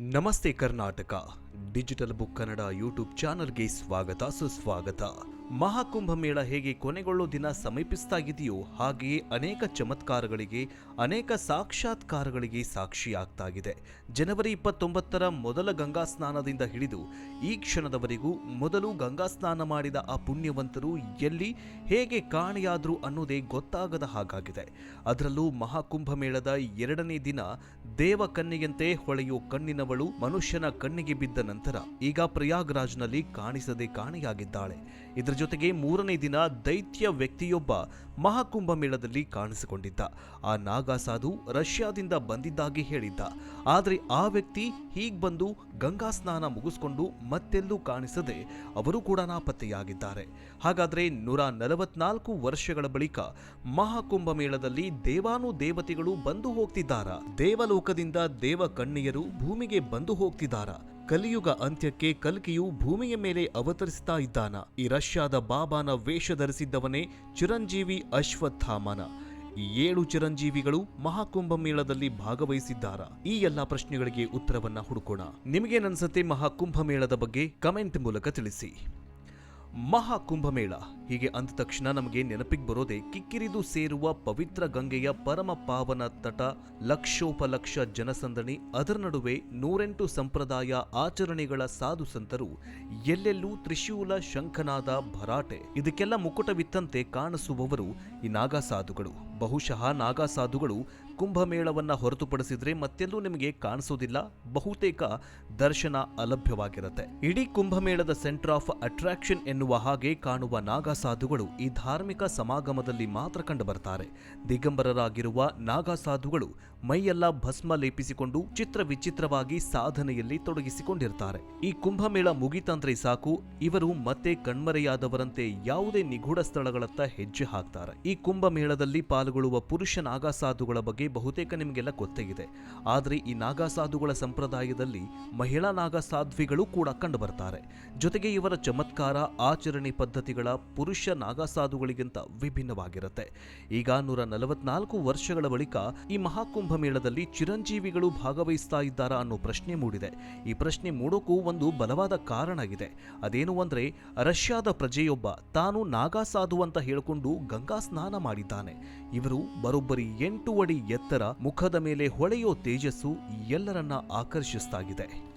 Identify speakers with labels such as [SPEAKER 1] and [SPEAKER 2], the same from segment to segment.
[SPEAKER 1] ನಮಸ್ತೆ Karnataka. Digital book Kannada YouTube ಚಾನಲ್ಗೆ ಸ್ವಾಗತ ಸುಸ್ವಾಗತ. ಮಹಾಕುಂಭ ಮೇಳ ಹೇಗೆ ಕೊನೆಗೊಳ್ಳೋ ದಿನ ಸಮೀಪಿಸ್ತಾ ಇದೆಯೋ ಹಾಗೆಯೇ ಅನೇಕ ಚಮತ್ಕಾರಗಳಿಗೆ, ಅನೇಕ ಸಾಕ್ಷಾತ್ಕಾರಗಳಿಗೆ ಸಾಕ್ಷಿಯಾಗ್ತಾ ಇದೆ ಜನವರಿ ಇಪ್ಪತ್ತೊಂಬತ್ತರ ಮೊದಲ ಗಂಗಾ ಸ್ನಾನದಿಂದ ಹಿಡಿದು ಈ ಕ್ಷಣದವರೆಗೂ ಮೊದಲು ಗಂಗಾ ಸ್ನಾನ ಮಾಡಿದ ಆ ಪುಣ್ಯವಂತರು ಎಲ್ಲಿ, ಹೇಗೆ ಕಾಣೆಯಾದ್ರು ಅನ್ನೋದೇ ಗೊತ್ತಾಗದ ಹಾಗಾಗಿದೆ. ಅದರಲ್ಲೂ ಮಹಾಕುಂಭ ಮೇಳದ ಎರಡನೇ ದಿನ ದೇವ ಕನ್ನೆಯಂತೆ ಹೊಳೆಯೋ ಕಣ್ಣಿನವಳು ಮನುಷ್ಯನ ಕಣ್ಣಿಗೆ ಬಿದ್ದ ನಂತರ ಈಗ ಪ್ರಯಾಗ್ರಾಜ್ನಲ್ಲಿ ಕಾಣಿಸದೆ ಕಾಣೆಯಾಗಿದ್ದಾಳೆ. ಇದರ ಜೊತೆಗೆ ಮೂರನೇ ದಿನ ದೈತ್ಯ ವ್ಯಕ್ತಿಯೊಬ್ಬ ಮಹಾಕುಂಭ ಮೇಳದಲ್ಲಿ ಕಾಣಿಸಿಕೊಂಡಿದ್ದ. ಆ ನಾಗಾ ಸಾಧು ರಷ್ಯಾದಿಂದ ಬಂದಿದ್ದಾಗಿ ಹೇಳಿದ್ದ. ಆದರೆ ಆ ವ್ಯಕ್ತಿ ಹೀಗ್ ಬಂದು ಗಂಗಾ ಸ್ನಾನ ಮುಗಿಸ್ಕೊಂಡು ಮತ್ತೆಲ್ಲೂ ಕಾಣಿಸದೆ ಅವರು ಕೂಡ ನಾಪತ್ತೆಯಾಗಿದ್ದಾರೆ. ಹಾಗಾದ್ರೆ ನೂರ ನಲವತ್ನಾಲ್ಕು ವರ್ಷಗಳ ಬಳಿಕ ಮಹಾಕುಂಭ ಮೇಳದಲ್ಲಿ ದೇವಾನು ದೇವತೆಗಳು ಬಂದು ಹೋಗ್ತಿದ್ದಾರಾ? ದೇವಲೋಕದಿಂದ ದೇವ ಕಣ್ಣಿಯರು ಭೂಮಿಗೆ ಬಂದು ಹೋಗ್ತಿದ್ದಾರಾ? ಕಲಿಯುಗ ಅಂತ್ಯಕ್ಕೆ ಕಲ್ಕಿಯು ಭೂಮಿಯ ಮೇಲೆ ಅವತರಿಸ್ತಾ ಇದ್ದಾನ. ಈ ರಷ್ಯಾದ ಬಾಬಾನ ವೇಷ ಧರಿಸಿದ್ದವನೇ ಚಿರಂಜೀವಿ ಅಶ್ವತ್ಥಾಮನ. ಈ ಏಳು ಚಿರಂಜೀವಿಗಳು ಮಹಾಕುಂಭ ಮೇಳದಲ್ಲಿ ಭಾಗವಹಿಸಿದ್ದಾರ? ಈ ಎಲ್ಲಾ ಪ್ರಶ್ನೆಗಳಿಗೆ ಉತ್ತರವನ್ನ ಹುಡುಕೋಣ. ನಿಮಗೇನನ್ಸತ್ತೆ ಮಹಾಕುಂಭ ಮೇಳದ ಬಗ್ಗೆ? ಕಮೆಂಟ್ ಮೂಲಕ ತಿಳಿಸಿ. ಮಹಾಕುಂಭಮೇಳ. ಹೀಗೆ ಅಂದ ತಕ್ಷಣ ನಮಗೆ ನೆನಪಿಗೆ ಬರೋದೆ ಕಿಕ್ಕಿರಿದು ಸೇರುವ ಪವಿತ್ರ ಗಂಗೆಯ ಪರಮ ಪಾವನ ತಟ ಲಕ್ಷೋಪಲಕ್ಷ ಜನಸಂದಣಿ. ಅದರ ನಡುವೆ ನೂರೆಂಟು ಸಂಪ್ರದಾಯ ಆಚರಣೆಗಳ ಸಾಧು ಸಂತರು. ಎಲ್ಲೆಲ್ಲೂ ತ್ರಿಶೂಲ ಶಂಖನಾದ ಭರಾಟೆ. ಇದಕ್ಕೆಲ್ಲ ಮುಕುಟವಿತ್ತಂತೆ ಕಾಣಿಸುವವರು ಈ ನಾಗಾ ಸಾಧುಗಳು ಬಹುಶಃ ನಾಗಾ ಸಾಧುಗಳು ಕುಂಭಮೇಳವನ್ನ ಹೊರತುಪಡಿಸಿದ್ರೆ ಮತ್ತೆಲ್ಲೂ ನಿಮಗೆ ಕಾಣಿಸೋದಿಲ್ಲ. ಬಹುತೇಕ ದರ್ಶನ ಅಲಭ್ಯವಾಗಿರುತ್ತೆ. ಇಡೀ ಕುಂಭಮೇಳದ ಸೆಂಟರ್ ಆಫ್ ಅಟ್ರಾಕ್ಷನ್ ಎನ್ನುವ ಹಾಗೆ ಕಾಣುವ ನಾಗಾ ಸಾಧುಗಳು ಈ ಧಾರ್ಮಿಕ ಸಮಾಗಮದಲ್ಲಿ ಮಾತ್ರ ಕಂಡುಬರ್ತಾರೆ ದಿಗಂಬರರಾಗಿರುವ ನಾಗಾ ಸಾಧುಗಳು ಮೈಯೆಲ್ಲ ಭಸ್ಮ ಲೇಪಿಸಿಕೊಂಡು ಚಿತ್ರ ವಿಚಿತ್ರವಾಗಿ ಸಾಧನೆಯಲ್ಲಿ ತೊಡಗಿಸಿಕೊಂಡಿರ್ತಾರೆ. ಈ ಕುಂಭಮೇಳ ಮುಗಿತಂದ್ರೆ ಸಾಕು, ಇವರು ಮತ್ತೆ ಕಣ್ಮರೆಯಾದವರಂತೆ ಯಾವುದೇ ನಿಗೂಢ ಸ್ಥಳಗಳತ್ತ ಹೆಜ್ಜೆ ಹಾಕ್ತಾರೆ. ಈ ಕುಂಭಮೇಳದಲ್ಲಿ ಪಾಲ್ಗೊಳ್ಳುವ ಪುರುಷ ನಾಗಾ ಸಾಧುಗಳ ಬಗ್ಗೆ ಬಹುತೇಕ ನಿಮಗೆಲ್ಲ ಗೊತ್ತೇ ಆದರೆ ಈ ನಾಗಾ ಸಾಧುಗಳ ಸಂಪ್ರದಾಯದಲ್ಲಿ ಮಹಿಳಾ ನಾಗಾ ಸಾಧ್ವಿಗಳು ಕೂಡ ಕಂಡುಬರ್ತಾರೆ ಜೊತೆಗೆ ಇವರ ಚಮತ್ಕಾರ, ಆಚರಣೆ ಪದ್ಧತಿಗಳ ಪುರುಷ ನಾಗಾ ಸಾಧುಗಳಿಗಿಂತ ವಿಭಿನ್ನವಾಗಿರುತ್ತೆ. ಈಗ ನೂರ ನಲವತ್ನಾಲ್ಕು ವರ್ಷಗಳ ಬಳಿಕ ಈ ಮಹಾಕುಂಭ ಮೇಳದಲ್ಲಿ ಚಿರಂಜೀವಿಗಳು ಭಾಗವಹಿಸ್ತಾ ಇದ್ದಾರಾ ಅನ್ನೋ ಪ್ರಶ್ನೆ ಮೂಡಿದೆ. ಈ ಪ್ರಶ್ನೆ ಮೂಡೋಕ್ಕೂ ಒಂದು ಬಲವಾದ ಕಾರಣ ಇದೆ. ಅದೇನು ಅಂದ್ರೆ ರಷ್ಯಾದ ಪ್ರಜೆಯೊಬ್ಬ ತಾನು ನಾಗಾ ಸಾಧು ಅಂತ ಹೇಳಿಕೊಂಡು ಗಂಗಾ ಸ್ನಾನ ಮಾಡಿದ್ದಾನೆ. ಇವರು ಬರೋಬ್ಬರಿ ಎಂಟು ಅಡಿ ಎತ್ತರ ಮುಖದ ಮೇಲೆ ಹೊಳೆಯೋ ತೇಜಸ್ಸು ಎಲ್ಲರನ್ನ ಆಕರ್ಷಿಸ್ತಾಗಿದೆ.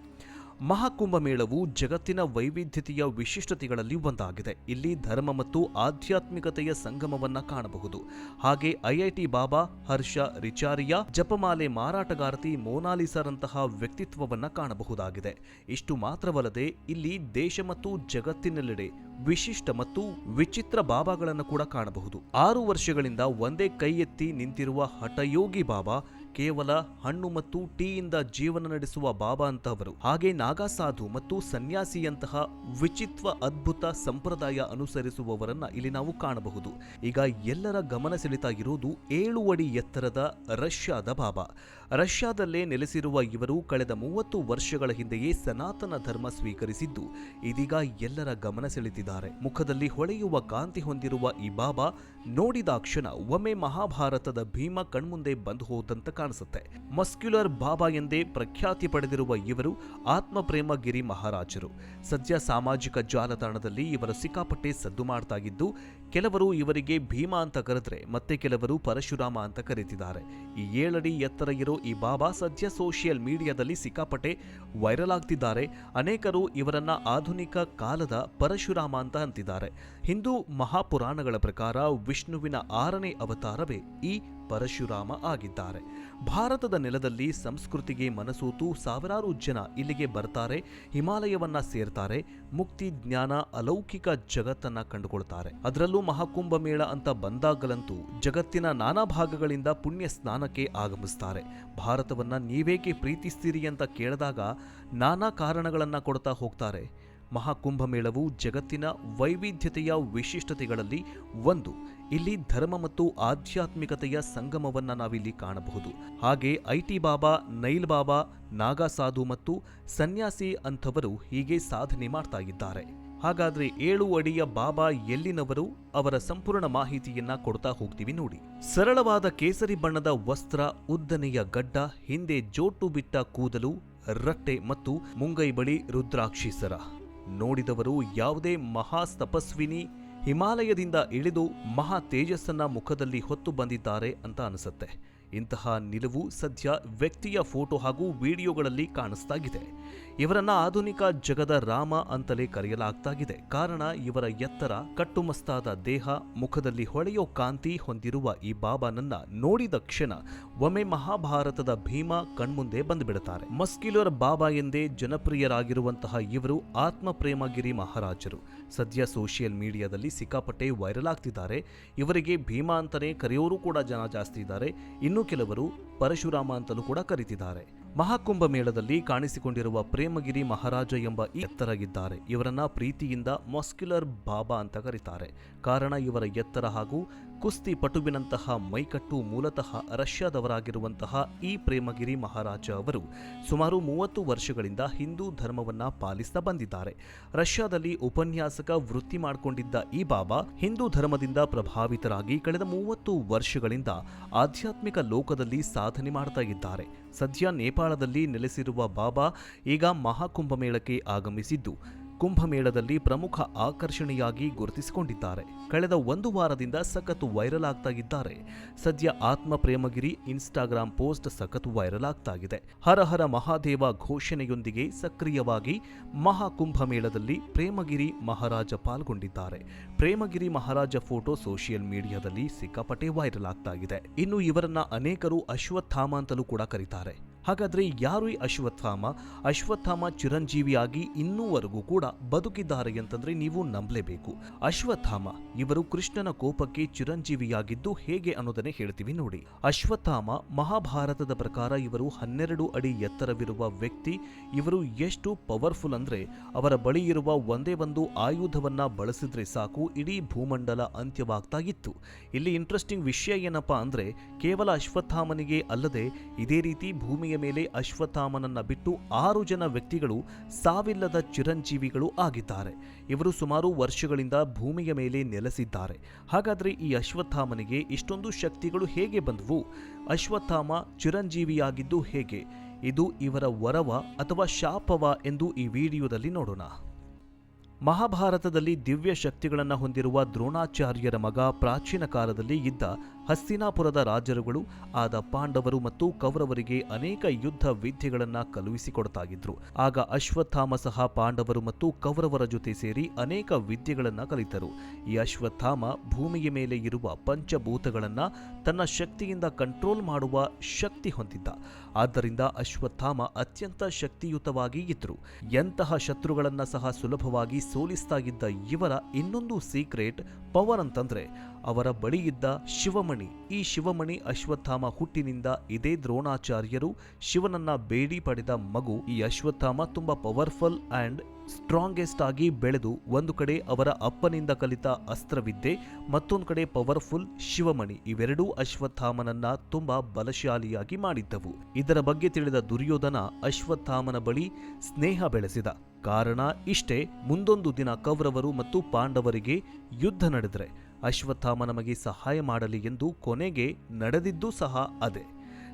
[SPEAKER 1] ಮಹಾಕುಂಭ ಮೇಳವು ಜಗತ್ತಿನ ವೈವಿಧ್ಯತೆಯ ವಿಶಿಷ್ಟತೆಗಳಲ್ಲಿ ಒಂದಾಗಿದೆ. ಇಲ್ಲಿ ಧರ್ಮ ಮತ್ತು ಆಧ್ಯಾತ್ಮಿಕತೆಯ ಸಂಗಮವನ್ನ ಕಾಣಬಹುದು. ಹಾಗೆ ಐಐಟಿ ಬಾಬಾ, ಹರ್ಷ, ರಿಚಾರಿಯಾ, ಜಪಮಾಲೆ ಮಾರಾಟಗಾರತಿ ಮೋನಾಲಿಸರಂತಹ ವ್ಯಕ್ತಿತ್ವವನ್ನು ಕಾಣಬಹುದಾಗಿದೆ. ಇಷ್ಟು ಮಾತ್ರವಲ್ಲದೆ ಇಲ್ಲಿ ದೇಶ ಮತ್ತು ಜಗತ್ತಿನೆಲ್ಲೆಡೆ ವಿಶಿಷ್ಟ ಮತ್ತು ವಿಚಿತ್ರ ಬಾಬಾಗಳನ್ನು ಕೂಡ ಕಾಣಬಹುದು. ಆರು ವರ್ಷಗಳಿಂದ ಒಂದೇ ಕೈ ಎತ್ತಿ ನಿಂತಿರುವ ಹಠಯೋಗಿ ಬಾಬಾ ಕೇವಲ ಹಣ್ಣು ಮತ್ತು ಟೀಯಿಂದ ಜೀವನ ನಡೆಸುವ ಬಾಬಾ ಅಂತಹವರು. ಹಾಗೆ ನಾಗಾ ಸಾಧು ಮತ್ತು ಸನ್ಯಾಸಿಯಂತಹ ವಿಚಿತ್ರ ಅದ್ಭುತ ಸಂಪ್ರದಾಯ ಅನುಸರಿಸುವವರನ್ನ ಇಲ್ಲಿ ನಾವು ಕಾಣಬಹುದು. ಈಗ ಎಲ್ಲರ ಗಮನ ಸೆಳೆತಾ ಇರೋದು ಏಳು ಅಡಿ ಎತ್ತರದ ರಷ್ಯಾದ ಬಾಬಾ. ರಷ್ಯಾದಲ್ಲೇ ನೆಲೆಸಿರುವ ಇವರು ಕಳೆದ ಮೂವತ್ತು ವರ್ಷಗಳ ಹಿಂದೆಯೇ ಸನಾತನ ಧರ್ಮ ಸ್ವೀಕರಿಸಿದ್ದು, ಇದೀಗ ಎಲ್ಲರ ಗಮನ ಸೆಳೆದಿದ್ದಾರೆ. ಮುಖದಲ್ಲಿ ಹೊಳೆಯುವ ಕಾಂತಿ ಹೊಂದಿರುವ ಈ ಬಾಬಾ ನೋಡಿದಾಕ್ಷಣ ಒಮ್ಮೆ ಮಹಾಭಾರತದ ಭೀಮ ಕಣ್ಮುಂದೆ ಬಂದು ಹೋದಂತ ಕಾಣಿಸುತ್ತೆ. ಮಸ್ಕ್ಯುಲರ್ ಬಾಬಾ ಎಂದೇ ಪ್ರಖ್ಯಾತಿ ಪಡೆದಿರುವ ಇವರು ಆತ್ಮಪ್ರೇಮ ಗಿರಿ ಮಹಾರಾಜರು. ಸದ್ಯ ಸಾಮಾಜಿಕ ಜಾಲತಾಣದಲ್ಲಿ ಇವರ ಸಿಕ್ಕಾಪಟ್ಟೆ ಸದ್ದು ಮಾಡ್ತಾಗಿದ್ದು, ಕೆಲವರು ಇವರಿಗೆ ಭೀಮಾ ಅಂತ ಕರೆದ್ರೆ ಮತ್ತೆ ಕೆಲವರು ಪರಶುರಾಮ ಅಂತ ಕರೀತಿದ್ದಾರೆ. ಈ ಏಳಡಿ ಎತ್ತರ ಇರೋ ಈ ಬಾಬಾ ಸದ್ಯ ಸೋಷಿಯಲ್ ಮೀಡಿಯಾದಲ್ಲಿ ಸಿಕ್ಕಾಪಟ್ಟೆ ವೈರಲ್ ಆಗ್ತಿದ್ದಾರೆ. ಅನೇಕರು ಇವರನ್ನ ಆಧುನಿಕ ಕಾಲದ ಪರಶುರಾಮ ಅಂತ ಅಂತಿದ್ದಾರೆ. ಹಿಂದೂ ಮಹಾಪುರಾಣಗಳ ಪ್ರಕಾರ ವಿಷ್ಣುವಿನ ಆರನೇ ಅವತಾರವೇ ಈ ಪರಶುರಾಮ ಆಗಿದ್ದಾರೆ. ಭಾರತದ ನೆಲದಲ್ಲಿ ಸಂಸ್ಕೃತಿಗೆ ಮನಸೋತು ಸಾವಿರಾರು ಜನ ಇಲ್ಲಿಗೆ ಬರ್ತಾರೆ, ಹಿಮಾಲಯವನ್ನ ಸೇರ್ತಾರೆ, ಮುಕ್ತಿ ಜ್ಞಾನ ಅಲೌಕಿಕ ಜಗತ್ತನ್ನ ಕಂಡುಕೊಳ್ತಾರೆ. ಅದರಲ್ಲೂ ಮಹಾಕುಂಭ ಮೇಳ ಅಂತ ಬಂದಾಗಲಂತೂ ಜಗತ್ತಿನ ನಾನಾ ಭಾಗಗಳಿಂದ ಪುಣ್ಯ ಸ್ನಾನಕ್ಕೆ ಆಗಮಿಸ್ತಾರೆ. ಭಾರತವನ್ನ ನೀವೇಕೆ ಪ್ರೀತಿಸ್ತೀರಿ ಅಂತ ಕೇಳಿದಾಗ ನಾನಾ ಕಾರಣಗಳನ್ನ ಕೊಡ್ತಾ ಹೋಗ್ತಾರೆ. ಮಹಾಕುಂಭ ಮೇಳವು ಜಗತ್ತಿನ ವೈವಿಧ್ಯತೆಯ ವಿಶಿಷ್ಟತೆಗಳಲ್ಲಿ ಒಂದು. ಇಲ್ಲಿ ಧರ್ಮ ಮತ್ತು ಆಧ್ಯಾತ್ಮಿಕತೆಯ ಸಂಗಮವನ್ನು ನಾವಿಲ್ಲಿ ಕಾಣಬಹುದು. ಹಾಗೆ ಐಟಿ ಬಾಬಾ, ನೈಲ್ ಬಾಬಾ, ನಾಗಾ ಸಾಧು ಮತ್ತು ಸನ್ಯಾಸಿ ಅಂಥವರು ಹೀಗೆ ಸಾಧನೆ ಮಾಡ್ತಾ ಇದ್ದಾರೆ. ಹಾಗಾದ್ರೆ ಏಳು ಅಡಿಯ ಬಾಬಾ ಎಲ್ಲಿನವರು? ಅವರ ಸಂಪೂರ್ಣ ಮಾಹಿತಿಯನ್ನ ಕೊಡ್ತಾ ಹೋಗ್ತೀವಿ ನೋಡಿ. ಸರಳವಾದ ಕೇಸರಿ ಬಣ್ಣದ ವಸ್ತ್ರ, ಉದ್ದನೆಯ ಗಡ್ಡ, ಹಿಂದೆ ಜೋಟು ಬಿಟ್ಟ ಕೂದಲು, ರಟ್ಟೆ ಮತ್ತು ಮುಂಗೈ ಬಳಿ ರುದ್ರಾಕ್ಷಿ ಸರ. ನೋಡಿದವರು ಯಾವುದೇ ಮಹಾ ತಪಸ್ವಿನಿ ಹಿಮಾಲಯದಿಂದ ಇಳಿದು ಮಹಾ ತೇಜಸ್ಸನ್ನ ಮುಖದಲ್ಲಿ ಹೊತ್ತು ಬಂದಿದ್ದಾರೆ ಅಂತ ಅನಿಸುತ್ತೆ. ಇಂತಹ ನಿಲುವು ಸದ್ಯ ವ್ಯಕ್ತಿಯ ಫೋಟೋ ಹಾಗೂ ವಿಡಿಯೋಗಳಲ್ಲಿ ಕಾಣಿಸ್ತಾಗಿದೆ. ಇವರನ್ನ ಆಧುನಿಕ ಜಗದ ರಾಮ ಅಂತಲೇ ಕರೆಯಲಾಗ್ತಾಗಿದೆ. ಕಾರಣ ಇವರ ಎತ್ತರ, ಕಟ್ಟುಮಸ್ತಾದ ದೇಹ, ಮುಖದಲ್ಲಿ ಹೊಳೆಯೋ ಕಾಂತಿ ಹೊಂದಿರುವ ಈ ಬಾಬಾನನ್ನ ನೋಡಿದ ಕ್ಷಣ ಒಮ್ಮೆ ಮಹಾಭಾರತದ ಭೀಮ ಕಣ್ಮುಂದೆ ಬಂದುಬಿಡುತ್ತಾರೆ ಮಸ್ಕ್ಯುಲರ್ ಬಾಬಾ ಎಂದೇ ಜನಪ್ರಿಯರಾಗಿರುವಂತಹ ಇವರು ಆತ್ಮ ಪ್ರೇಮಗಿರಿ ಮಹಾರಾಜರು. ಸದ್ಯ ಸೋಷಿಯಲ್ ಮೀಡಿಯಾದಲ್ಲಿ ಸಿಕ್ಕಾಪಟ್ಟೆ ವೈರಲ್ ಆಗ್ತಿದ್ದಾರೆ. ಇವರಿಗೆ ಭೀಮಾ ಅಂತಾನೆ ಕರೆಯೋರು ಕೂಡ ಜನ ಜಾಸ್ತಿ ಇದ್ದಾರೆ. ಇನ್ನು ಕೆಲವರು ಪರಶುರಾಮ ಅಂತಲೂ ಕೂಡ ಕರೀತಿದ್ದಾರೆ. ಮಹಾಕುಂಭ ಮೇಳದಲ್ಲಿ ಕಾಣಿಸಿಕೊಂಡಿರುವ ಪ್ರೇಮಗಿರಿ ಮಹಾರಾಜ ಎಂಬ ಈ ಎತ್ತರಗಿದ್ದಾರೆ. ಇವರನ್ನ ಪ್ರೀತಿಯಿಂದ ಮಸ್ಕ್ಯುಲರ್ ಬಾಬಾ ಅಂತ ಕರೀತಾರೆ. ಕಾರಣ ಇವರ ಎತ್ತರ ಹಾಗೂ ಕುಸ್ತಿ ಪಟುವಿನಂತಹ ಮೈಕಟ್ಟು ಮೂಲತಃ ರಷ್ಯಾದವರಾಗಿರುವಂತಹ ಈ ಪ್ರೇಮಗಿರಿ ಮಹಾರಾಜ ಅವರು ಸುಮಾರು ಮೂವತ್ತು ವರ್ಷಗಳಿಂದ ಹಿಂದೂ ಧರ್ಮವನ್ನ ಪಾಲಿಸ್ತಾ ಬಂದಿದ್ದಾರೆ. ರಷ್ಯಾದಲ್ಲಿ ಉಪನ್ಯಾಸಕ ವೃತ್ತಿ ಮಾಡಿಕೊಂಡಿದ್ದ ಈ ಬಾಬಾ ಹಿಂದೂ ಧರ್ಮದಿಂದ ಪ್ರಭಾವಿತರಾಗಿ ಕಳೆದ ಮೂವತ್ತು ವರ್ಷಗಳಿಂದ ಆಧ್ಯಾತ್ಮಿಕ ಲೋಕದಲ್ಲಿ ಸಾಧನೆ ಮಾಡ್ತಾ ಇದ್ದಾರೆ. ಸದ್ಯ ನೇಪಾಳದಲ್ಲಿ ನೆಲೆಸಿರುವ ಬಾಬಾ ಈಗ ಮಹಾಕುಂಭಮೇಳಕ್ಕೆ ಆಗಮಿಸಿದ್ದು. ಕುಂಭಮೇಳದಲ್ಲಿ ಪ್ರಮುಖ ಆಕರ್ಷಣೆಯಾಗಿ ಗುರುತಿಸಿಕೊಂಡಿದ್ದಾರೆ. ಕಳೆದ ಒಂದು ವಾರದಿಂದ ಸಖತ್ ವೈರಲ್ ಆಗ್ತಾ ಇದ್ದಾರೆ. ಸದ್ಯ ಆತ್ಮ ಪ್ರೇಮಗಿರಿ ಇನ್ಸ್ಟಾಗ್ರಾಂ ಪೋಸ್ಟ್ ಸಖತ್ ವೈರಲ್ ಆಗ್ತಾ ಇದೆ. ಹರಹರ ಹರ ಮಹಾದೇವ ಘೋಷಣೆಯೊಂದಿಗೆ ಸಕ್ರಿಯವಾಗಿ ಮಹಾಕುಂಭಮೇಳದಲ್ಲಿ ಪ್ರೇಮಗಿರಿ ಮಹಾರಾಜ ಪಾಲ್ಗೊಂಡಿದ್ದಾರೆ. ಪ್ರೇಮಗಿರಿ ಮಹಾರಾಜ ಫೋಟೋ ಸೋಷಿಯಲ್ ಮೀಡಿಯಾದಲ್ಲಿ ಸಿಕ್ಕಾಪಟ್ಟೆ ವೈರಲ್ ಆಗ್ತಾ ಇದೆ. ಇನ್ನು ಇವರನ್ನ ಅನೇಕರು ಅಶ್ವತ್ಥಾಮ ಅಂತಲೂ ಕೂಡ ಕರೀತಾರೆ. ಹಾಗಾದ್ರೆ ಯಾರು ಈ ಅಶ್ವತ್ಥಾಮ? ಅಶ್ವತ್ಥಾಮ ಚಿರಂಜೀವಿಯಾಗಿ ಇನ್ನೂವರೆಗೂ ಕೂಡ ಬದುಕಿದ್ದಾರೆ ಅಂತಂದ್ರೆ ನೀವು ನಂಬಲೇಬೇಕು. ಅಶ್ವತ್ಥಾಮ, ಇವರು ಕೃಷ್ಣನ ಕೋಪಕ್ಕೆ ಚಿರಂಜೀವಿಯಾಗಿದ್ದು ಹೇಗೆ ಅನ್ನೋದನ್ನೇ ಹೇಳ್ತೀವಿ ನೋಡಿ. ಅಶ್ವತ್ಥಾಮ ಮಹಾಭಾರತದ ಪ್ರಕಾರ ಇವರು ಹನ್ನೆರಡು ಅಡಿ ಎತ್ತರವಿರುವ ವ್ಯಕ್ತಿ. ಇವರು ಎಷ್ಟು ಪವರ್ಫುಲ್ ಅಂದ್ರೆ ಅವರ ಬಳಿ ಇರುವ ಒಂದೇ ಒಂದು ಆಯುಧವನ್ನ ಬಳಸಿದ್ರೆ ಸಾಕು, ಇಡೀ ಭೂಮಂಡಲ ಅಂತ್ಯವಾಗ್ತಾ ಇತ್ತು. ಇಲ್ಲಿ ಇಂಟ್ರೆಸ್ಟಿಂಗ್ ವಿಷಯ ಏನಪ್ಪಾ ಅಂದ್ರೆ ಕೇವಲ ಅಶ್ವತ್ಥಾಮನಿಗೆ ಅಲ್ಲದೆ ಇದೇ ರೀತಿ ಮೇಲೆ ಅಶ್ವತ್ಥಾಮನನ್ನ ಬಿಟ್ಟು ಆರು ಜನ ವ್ಯಕ್ತಿಗಳು ಸಾವಿಲ್ಲದ ಚಿರಂಜೀವಿಗಳು ಆಗಿದ್ದಾರೆ. ಇವರು ಸುಮಾರು ವರ್ಷಗಳಿಂದ ಭೂಮಿಯ ಮೇಲೆ ನೆಲೆಸಿದ್ದಾರೆ. ಹಾಗಾದ್ರೆ ಈ ಅಶ್ವತ್ಥಾಮನಿಗೆ ಇಷ್ಟೊಂದು ಶಕ್ತಿಗಳು ಹೇಗೆ ಬಂದವು? ಅಶ್ವತ್ಥಾಮ ಚಿರಂಜೀವಿಯಾಗಿದ್ದು ಹೇಗೆ? ಇದು ಇವರ ವರವ ಅಥವಾ ಶಾಪವ ಎಂದು ಈ ವಿಡಿಯೋದಲ್ಲಿ ನೋಡೋಣ. ಮಹಾಭಾರತದಲ್ಲಿ ದಿವ್ಯ ಶಕ್ತಿಗಳನ್ನು ಹೊಂದಿರುವ ದ್ರೋಣಾಚಾರ್ಯರ ಮಗ ಪ್ರಾಚೀನ ಕಾಲದಲ್ಲಿ ಇದ್ದ ಹಸ್ತಿನಾಪುರದ ರಾಜರುಗಳು, ಆದ ಪಾಂಡವರು ಮತ್ತು ಕೌರವರಿಗೆ ಅನೇಕ ಯುದ್ಧ ವಿದ್ಯೆಗಳನ್ನು ಕಳುಹಿಸಿಕೊಡ್ತಾ ಇದ್ರು ಆಗ ಅಶ್ವತ್ಥಾಮ ಸಹ ಪಾಂಡವರು ಮತ್ತು ಕೌರವರ ಜೊತೆ ಸೇರಿ ಅನೇಕ ವಿದ್ಯೆಗಳನ್ನು ಕಲಿತರು. ಈ ಅಶ್ವತ್ಥಾಮ ಭೂಮಿಯ ಮೇಲೆ ಇರುವ ಪಂಚಭೂತಗಳನ್ನ ತನ್ನ ಶಕ್ತಿಯಿಂದ ಕಂಟ್ರೋಲ್ ಮಾಡುವ ಶಕ್ತಿ ಹೊಂದಿದ್ದ. ಆದ್ದರಿಂದ ಅಶ್ವತ್ಥಾಮ ಅತ್ಯಂತ ಶಕ್ತಿಯುತವಾಗಿ ಇದ್ರು. ಎಂತಹ ಶತ್ರುಗಳನ್ನ ಸಹ ಸುಲಭವಾಗಿ ಸೋಲಿಸ್ತಾ ಇದ್ದ ಇವರ ಇನ್ನೊಂದು ಸೀಕ್ರೆಟ್ ಪವರ್ ಅಂತಂದ್ರೆ ಅವರ ಬಳಿ ಇದ್ದ ಶಿವಮಣಿ. ಈ ಶಿವಮಣಿ ಅಶ್ವತ್ಥಾಮ ಹುಟ್ಟಿನಿಂದ ಇದೇ ದ್ರೋಣಾಚಾರ್ಯರು ಶಿವನನ್ನ ಬೇಡಿ ಪಡೆದ ಮಗು ಈ ಅಶ್ವತ್ಥಾಮ ತುಂಬಾ ಪವರ್ಫುಲ್ ಅಂಡ್ ಸ್ಟ್ರಾಂಗೆಸ್ಟ್ ಆಗಿ ಬೆಳೆದು ಒಂದು ಕಡೆ ಅವರ ಅಪ್ಪನಿಂದ ಕಲಿತ ಅಸ್ತ್ರವಿದ್ದೆ ಮತ್ತೊಂದು ಕಡೆ ಪವರ್ಫುಲ್ ಶಿವಮಣಿ. ಇವೆರಡೂ ಅಶ್ವತ್ಥಾಮನನ್ನ ತುಂಬಾ ಬಲಶಾಲಿಯಾಗಿ ಮಾಡಿದ್ದವು. ಇದರ ಬಗ್ಗೆ ತಿಳಿದ ದುರ್ಯೋಧನ ಅಶ್ವತ್ಥಾಮನ ಬಳಿ ಸ್ನೇಹ ಬೆಳೆಸಿದ. ಕಾರಣ ಇಷ್ಟೇ, ಮುಂದೊಂದು ದಿನ ಕೌರವರು ಮತ್ತು ಪಾಂಡವರಿಗೆ ಯುದ್ಧ ನಡೆದರೆ. ಅಶ್ವತ್ಥಾಮ ನಮಗೆ ಸಹಾಯ ಮಾಡಲಿ ಎಂದು ಕೊನೆಗೆ ನಡೆದಿದ್ದು ಸಹ ಅದೇ.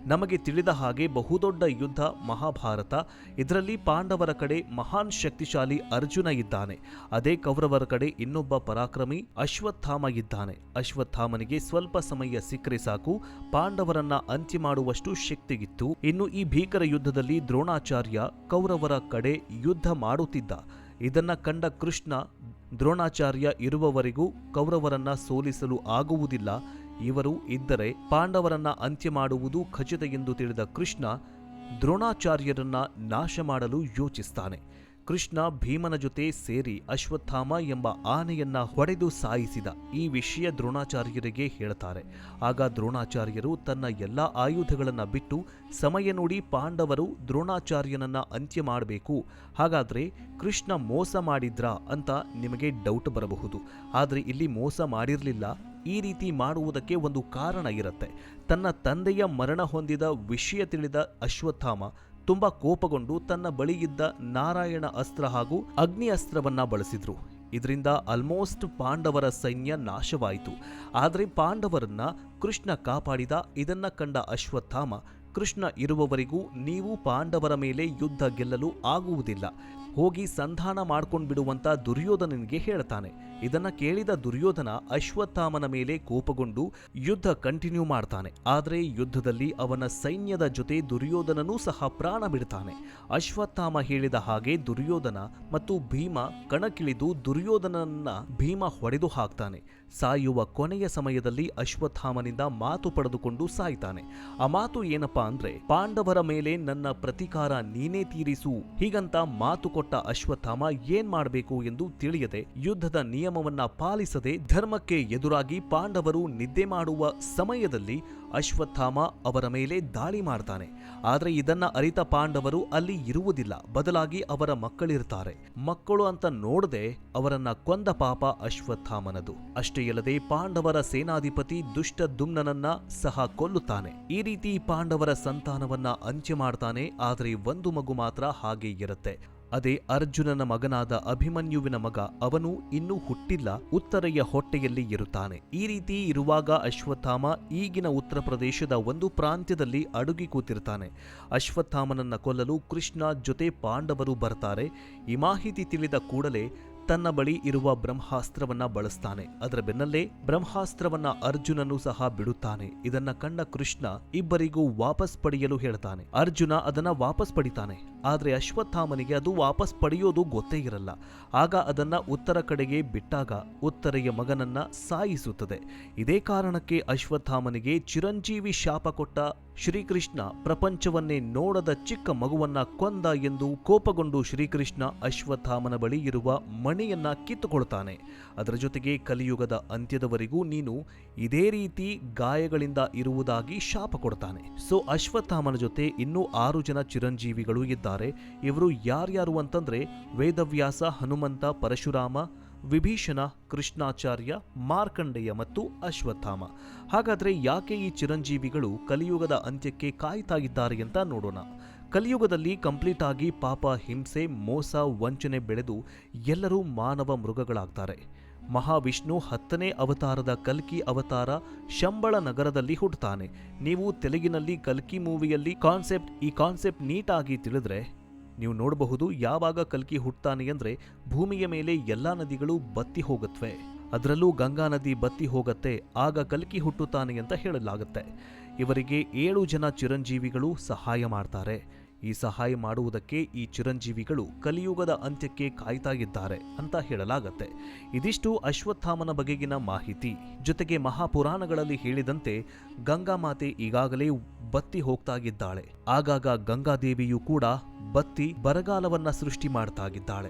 [SPEAKER 1] ನಮಗೆ ತಿಳಿದ ಹಾಗೆ ಬಹುದೊಡ್ಡ ಯುದ್ಧ ಮಹಾಭಾರತ, ಇದರಲ್ಲಿ ಪಾಂಡವರ ಕಡೆ ಮಹಾನ್ ಶಕ್ತಿಶಾಲಿ ಅರ್ಜುನ ಇದ್ದಾನೆ. ಅದೇ ಕೌರವರ ಕಡೆ ಇನ್ನೊಬ್ಬ ಪರಾಕ್ರಮಿ ಅಶ್ವತ್ಥಾಮ ಇದ್ದಾನೆ. ಅಶ್ವತ್ಥಾಮನಿಗೆ ಸ್ವಲ್ಪ ಸಮಯ ಸಿಕ್ಕರೆ ಸಾಕು, ಪಾಂಡವರನ್ನ ಅಂತ್ಯ ಮಾಡುವಷ್ಟು ಶಕ್ತಿಗಿತ್ತು ಇನ್ನು ಈ ಭೀಕರ ಯುದ್ಧದಲ್ಲಿ ದ್ರೋಣಾಚಾರ್ಯ ಕೌರವರ ಕಡೆ ಯುದ್ಧ ಮಾಡುತ್ತಿದ್ದ. ಇದನ್ನ ಕಂಡ ಕೃಷ್ಣ ದ್ರೋಣಾಚಾರ್ಯ ಇರುವವರೆಗೂ ಕೌರವರನ್ನ ಸೋಲಿಸಲು ಆಗುವುದಿಲ್ಲ. ಇವರು ಇದ್ದರೆ ಪಾಂಡವರನ್ನ ಅಂತ್ಯ ಮಾಡುವುದು ಖಚಿತ ಎಂದು ತಿಳಿದ ಕೃಷ್ಣ ದ್ರೋಣಾಚಾರ್ಯರನ್ನ ನಾಶ ಮಾಡಲು ಯೋಚಿಸ್ತಾನೆ. ಕೃಷ್ಣ ಭೀಮನ ಜೊತೆ ಸೇರಿ ಅಶ್ವತ್ಥಾಮ ಎಂಬ ಆನೆಯನ್ನ ಹೊಡೆದು ಸಾಯಿಸಿದ ಈ ವಿಷಯ ದ್ರೋಣಾಚಾರ್ಯರಿಗೆ ಹೇಳ್ತಾರೆ. ಆಗ ದ್ರೋಣಾಚಾರ್ಯರು ತನ್ನ ಎಲ್ಲ ಆಯುಧಗಳನ್ನು ಬಿಟ್ಟು ಸಮಯ ನೋಡಿ ಪಾಂಡವರು ದ್ರೋಣಾಚಾರ್ಯನನ್ನ ಅಂತ್ಯ ಮಾಡಬೇಕು. ಹಾಗಾದ್ರೆ ಕೃಷ್ಣ ಮೋಸ ಮಾಡಿದ್ರಾ ಅಂತ ನಿಮಗೆ ಡೌಟ್ ಬರಬಹುದು. ಆದರೆ ಇಲ್ಲಿ ಮೋಸ ಮಾಡಿರಲಿಲ್ಲ. ಈ ರೀತಿ ಮಾಡುವುದಕ್ಕೆ ಒಂದು ಕಾರಣ ಇರುತ್ತೆ. ತನ್ನ ತಂದೆಯ ಮರಣ ಹೊಂದಿದ ವಿಷಯ ತಿಳಿದ ಅಶ್ವತ್ಥಾಮ ತುಂಬಾ ಕೋಪಗೊಂಡು ತನ್ನ ಬಳಿಯಿದ್ದ ನಾರಾಯಣ ಅಸ್ತ್ರ ಹಾಗೂ ಅಗ್ನಿ ಅಸ್ತ್ರವನ್ನ ಬಳಸಿದ್ರು. ಇದರಿಂದ ಆಲ್ಮೋಸ್ಟ್ ಪಾಂಡವರ ಸೈನ್ಯ ನಾಶವಾಯಿತು. ಆದರೆ ಪಾಂಡವರನ್ನ ಕೃಷ್ಣ ಕಾಪಾಡಿದ, ಇದನ್ನ ಕಂಡ ಅಶ್ವತ್ಥಾಮ, ಕೃಷ್ಣ ಇರುವವರೆಗೂ ನೀವು ಪಾಂಡವರ ಮೇಲೆ ಯುದ್ಧ ಗೆಲ್ಲಲು ಆಗುವುದಿಲ್ಲ. ಹೋಗಿ ಸಂಧಾನ ಮಾಡ್ಕೊಂಡು ಬಿಡುವಂತ ದುರ್ಯೋಧನನಿಗೆ ಹೇಳ್ತಾನೆ. ಇದನ್ನ ಕೇಳಿದ ದುರ್ಯೋಧನ ಅಶ್ವತ್ಥಾಮನ ಮೇಲೆ ಕೋಪಗೊಂಡು ಯುದ್ಧ ಕಂಟಿನ್ಯೂ ಮಾಡ್ತಾನೆ. ಆದರೆ ಯುದ್ಧದಲ್ಲಿ ಅವನ ಸೈನ್ಯದ ಜೊತೆ ದುರ್ಯೋಧನನೂ ಸಹ ಪ್ರಾಣ ಬಿಡ್ತಾನೆ. ಅಶ್ವತ್ಥಾಮ ಹೇಳಿದ ಹಾಗೆ ದುರ್ಯೋಧನ ಮತ್ತು ಭೀಮ ಕಣಕ್ಕಿಳಿದು ದುರ್ಯೋಧನನ್ನ ಭೀಮ ಹೊಡೆದು ಹಾಕ್ತಾನೆ. ಸಾಯುವ ಕೊನೆಯ ಸಮಯದಲ್ಲಿ ಅಶ್ವತ್ಥಾಮನಿಂದ ಮಾತು ಪಡೆದುಕೊಂಡು ಸಾಯ್ತಾನೆ. ಆ ಮಾತು ಏನಪ್ಪಾ ಅಂದ್ರೆ, ಪಾಂಡವರ ಮೇಲೆ ನನ್ನ ಪ್ರತಿಕಾರ ನೀನೇ ತೀರಿಸು, ಹೀಗಂತ ಮಾತು ಕೊಟ್ಟ ಅಶ್ವತ್ಥಾಮ ಏನ್ ಮಾಡಬೇಕು ಎಂದು ತಿಳಿಯದೆ ಯುದ್ಧದ ನಿಯಮವನ್ನ ಪಾಲಿಸದೆ ಧರ್ಮಕ್ಕೆ ಎದುರಾಗಿ ಪಾಂಡವರು ನಿದ್ದೆ ಮಾಡುವ ಸಮಯದಲ್ಲಿ ಅಶ್ವತ್ಥಾಮ ಅವರ ಮೇಲೆ ದಾಳಿ ಮಾಡ್ತಾನೆ. ಆದರೆ ಇದನ್ನ ಅರಿತ ಪಾಂಡವರು ಅಲ್ಲಿ ಇರುವುದಿಲ್ಲ. ಬದಲಾಗಿ ಅವರ ಮಕ್ಕಳಿರ್ತಾರೆ. ಮಕ್ಕಳು ಅಂತ ನೋಡದೆ ಅವರನ್ನ ಕೊಂದ ಪಾಪ ಅಶ್ವತ್ಥಾಮನದು. ಅಷ್ಟೇ ಅಲ್ಲದೆ ಪಾಂಡವರ ಸೇನಾಧಿಪತಿ ದುಷ್ಟ ದುಮ್ನನನ್ನ ಸಹ ಕೊಲ್ಲುತ್ತಾನೆ. ಈ ರೀತಿ ಪಾಂಡವರ ಸಂತಾನವನ್ನ ಅಂಚೆ ಮಾಡ್ತಾನೆ. ಆದರೆ ಒಂದು ಮಗು ಮಾತ್ರ ಹಾಗೆ ಇರುತ್ತೆ. ಅದೇ ಅರ್ಜುನನ ಮಗನಾದ ಅಭಿಮನ್ಯುವಿನ ಮಗ. ಅವನು ಇನ್ನೂ ಹುಟ್ಟಿಲ್ಲ, ಉತ್ತರೆಯ ಹೊಟ್ಟೆಯಲ್ಲಿ ಇರುತ್ತಾನೆ. ಈ ರೀತಿ ಇರುವಾಗ ಅಶ್ವತ್ಥಾಮ ಈಗಿನ ಉತ್ತರ ಪ್ರದೇಶದ ಒಂದು ಪ್ರಾಂತ್ಯದಲ್ಲಿ ಅಡುಗಿ ಕೂತಿರ್ತಾನೆ. ಅಶ್ವತ್ಥಾಮನನ್ನ ಕೊಲ್ಲಲು ಕೃಷ್ಣ ಜೊತೆ ಪಾಂಡವರು ಬರ್ತಾರೆ. ಈ ಮಾಹಿತಿ ತಿಳಿದ ಕೂಡಲೇ ತನ್ನ ಬಳಿ ಇರುವ ಬ್ರಹ್ಮಾಸ್ತ್ರವನ್ನ ಬಳಸ್ತಾನೆ. ಅದರ ಬೆನ್ನಲ್ಲೇ ಬ್ರಹ್ಮಾಸ್ತ್ರವನ್ನ ಅರ್ಜುನನು ಸಹ ಬಿಡುತ್ತಾನೆ. ಇದನ್ನ ಕಂಡ ಕೃಷ್ಣ ಇಬ್ಬರಿಗೂ ವಾಪಸ್ ಪಡೆಯಲು ಹೇಳ್ತಾನೆ. ಅರ್ಜುನ ಅದನ್ನ ವಾಪಸ್ ಪಡಿತಾನೆ. ಆದ್ರೆ ಅಶ್ವತ್ಥಾಮನಿಗೆ ಅದು ವಾಪಸ್ ಪಡೆಯೋದು ಗೊತ್ತೇ ಇರಲ್ಲ. ಆಗ ಅದನ್ನ ಉತ್ತರ ಕಡೆಗೆ ಬಿಟ್ಟಾಗ ಉತ್ತರೆಯ ಮಗನನ್ನ ಸಾಯಿಸುತ್ತದೆ. ಇದೇ ಕಾರಣಕ್ಕೆ ಅಶ್ವತ್ಥಾಮನಿಗೆ ಚಿರಂಜೀವಿ ಶಾಪ ಕೊಟ್ಟ ಶ್ರೀಕೃಷ್ಣ ಪ್ರಪಂಚವನ್ನೇ ನೋಡದ ಚಿಕ್ಕ ಮಗುವನ್ನ ಕೊಂದ ಎಂದು ಕೋಪಗೊಂಡು ಶ್ರೀಕೃಷ್ಣ ಅಶ್ವತ್ಥಾಮನ ಬಳಿ ಇರುವ ಮಣಿಯನ್ನ ಕಿತ್ತುಕೊಳ್ತಾನೆ. ಅದರ ಜೊತೆಗೆ ಕಲಿಯುಗದ ಅಂತ್ಯದವರೆಗೂ ನೀನು ಇದೇ ರೀತಿ ಗಾಯಗಳಿಂದ ಇರುವುದಾಗಿ ಶಾಪ ಕೊಡ್ತಾನೆ. ಸೊ ಅಶ್ವತ್ಥಾಮನ ಜೊತೆ ಇನ್ನೂ ಆರು ಜನ ಚಿರಂಜೀವಿಗಳು ಇದ್ದಾರೆ. ಇವರು ಯಾರ್ಯಾರು ಅಂತಂದ್ರೆ ವೇದವ್ಯಾಸ, ಹನುಮಂತ, ಪರಶುರಾಮ, ವಿಭೀಷಣ, ಕೃಷ್ಣಾಚಾರ್ಯ, ಮಾರ್ಕಂಡೇಯ ಮತ್ತು ಅಶ್ವತ್ಥಾಮ. ಹಾಗಾದ್ರೆ ಯಾಕೆ ಈ ಚಿರಂಜೀವಿಗಳು ಕಲಿಯುಗದ ಅಂತ್ಯಕ್ಕೆ ಕಾಯ್ತಾ ಇದ್ದಾರೆ ಅಂತ ನೋಡೋಣ. ಕಲಿಯುಗದಲ್ಲಿ ಕಂಪ್ಲೀಟ್ ಆಗಿ ಪಾಪ, ಹಿಂಸೆ, ಮೋಸ, ವಂಚನೆ ಬೆಳೆದು ಎಲ್ಲರೂ ಮಾನವ ಮೃಗಗಳಾಗ್ತಾರೆ. ಮಹಾವಿಷ್ಣು ಹತ್ತನೇ ಅವತಾರದ ಕಲ್ಕಿ ಅವತಾರ ಶಂಬಳ ನಗರದಲ್ಲಿ ಹುಟ್ಟುತ್ತಾನೆ. ನೀವು ತೆಲುಗಿನಲ್ಲಿ ಕಲ್ಕಿ ಮೂವಿಯಲ್ಲಿ ಕಾನ್ಸೆಪ್ಟ್, ಈ ಕಾನ್ಸೆಪ್ಟ್ ನೀಟಾಗಿ ತಿಳಿದ್ರೆ ನೀವು ನೋಡಬಹುದು ಯಾವಾಗ ಕಲ್ಕಿ ಹುಟ್ಟುತ್ತಾನೆ ಅಂದರೆ ಭೂಮಿಯ ಮೇಲೆ ಎಲ್ಲಾ ನದಿಗಳು ಬತ್ತಿ ಹೋಗುತ್ತವೆ ಅದರಲ್ಲೂ ಗಂಗಾ ನದಿ ಬತ್ತಿ ಹೋಗತ್ತೆ, ಆಗ ಕಲ್ಕಿ ಹುಟ್ಟುತ್ತಾನೆ ಅಂತ ಹೇಳಲಾಗುತ್ತೆ. ಇವರಿಗೆ ಏಳು ಜನ ಚಿರಂಜೀವಿಗಳು ಸಹಾಯ ಮಾಡ್ತಾರೆ. ಈ ಸಹಾಯ ಮಾಡುವುದಕ್ಕೆ ಈ ಚಿರಂಜೀವಿಗಳು ಕಲಿಯುಗದ ಅಂತ್ಯಕ್ಕೆ ಕಾಯ್ತಾ ಇದ್ದಾರೆ ಅಂತ ಹೇಳಲಾಗತ್ತೆ. ಇದಿಷ್ಟು ಅಶ್ವತ್ಥಾಮನ ಬಗೆಗಿನ ಮಾಹಿತಿ. ಜೊತೆಗೆ ಮಹಾಪುರಾಣಗಳಲ್ಲಿ ಹೇಳಿದಂತೆ ಗಂಗಾ ಮಾತೆ ಈಗಾಗಲೇ ಬತ್ತಿ ಹೋಗ್ತಾ ಇದ್ದಾಳೆ ಆಗಾಗ ಗಂಗಾದೇವಿಯೂ ಕೂಡ ಬತ್ತಿ ಬರಗಾಲವನ್ನ ಸೃಷ್ಟಿ ಮಾಡ್ತಾಗಿದ್ದಾಳೆ.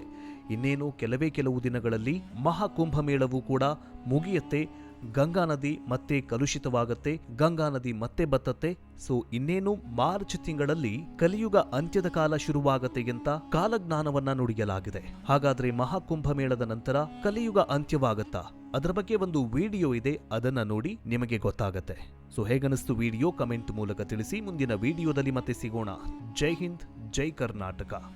[SPEAKER 1] ಇನ್ನೇನು ಕೆಲವೇ ಕೆಲವು ದಿನಗಳಲ್ಲಿ ಮಹಾಕುಂಭಮೇಳವೂ ಕೂಡ ಮುಗಿಯತ್ತೆ. ಗಂಗಾ ನದಿ ಮತ್ತೆ ಕಲುಷಿತವಾಗತ್ತೆ, ಗಂಗಾ ನದಿ ಮತ್ತೆ ಬತ್ತತ್ತೆ. ಸೊ, ಇನ್ನೇನು ಮಾರ್ಚ್ ತಿಂಗಳಲ್ಲಿ ಕಲಿಯುಗ ಅಂತ್ಯದ ಕಾಲ ಶುರುವಾಗತ್ತೆ ಅಂತ ಕಾಲಜ್ಞಾನವನ್ನ ನುಡಿಯಲಾಗಿದೆ. ಹಾಗಾದ್ರೆ ಮಹಾಕುಂಭ ಮೇಳದ ನಂತರ ಕಲಿಯುಗ ಅಂತ್ಯವಾಗತ್ತಾ? ಅದರ ಬಗ್ಗೆ ಒಂದು ವಿಡಿಯೋ ಇದೆ, ಅದನ್ನ ನೋಡಿ ನಿಮಗೆ ಗೊತ್ತಾಗತ್ತೆ. So ಹೇಗನಿಸ್ತು video? ಕಮೆಂಟ್ ಮೂಲಕ ತಿಳಿಸಿ, ಮುಂದಿನ ವಿಡಿಯೋದಲ್ಲಿ ಮತ್ತೆ ಸಿಗೋಣ. ಜೈ ಹಿಂದ್, ಜೈ ಕರ್ನಾಟಕ.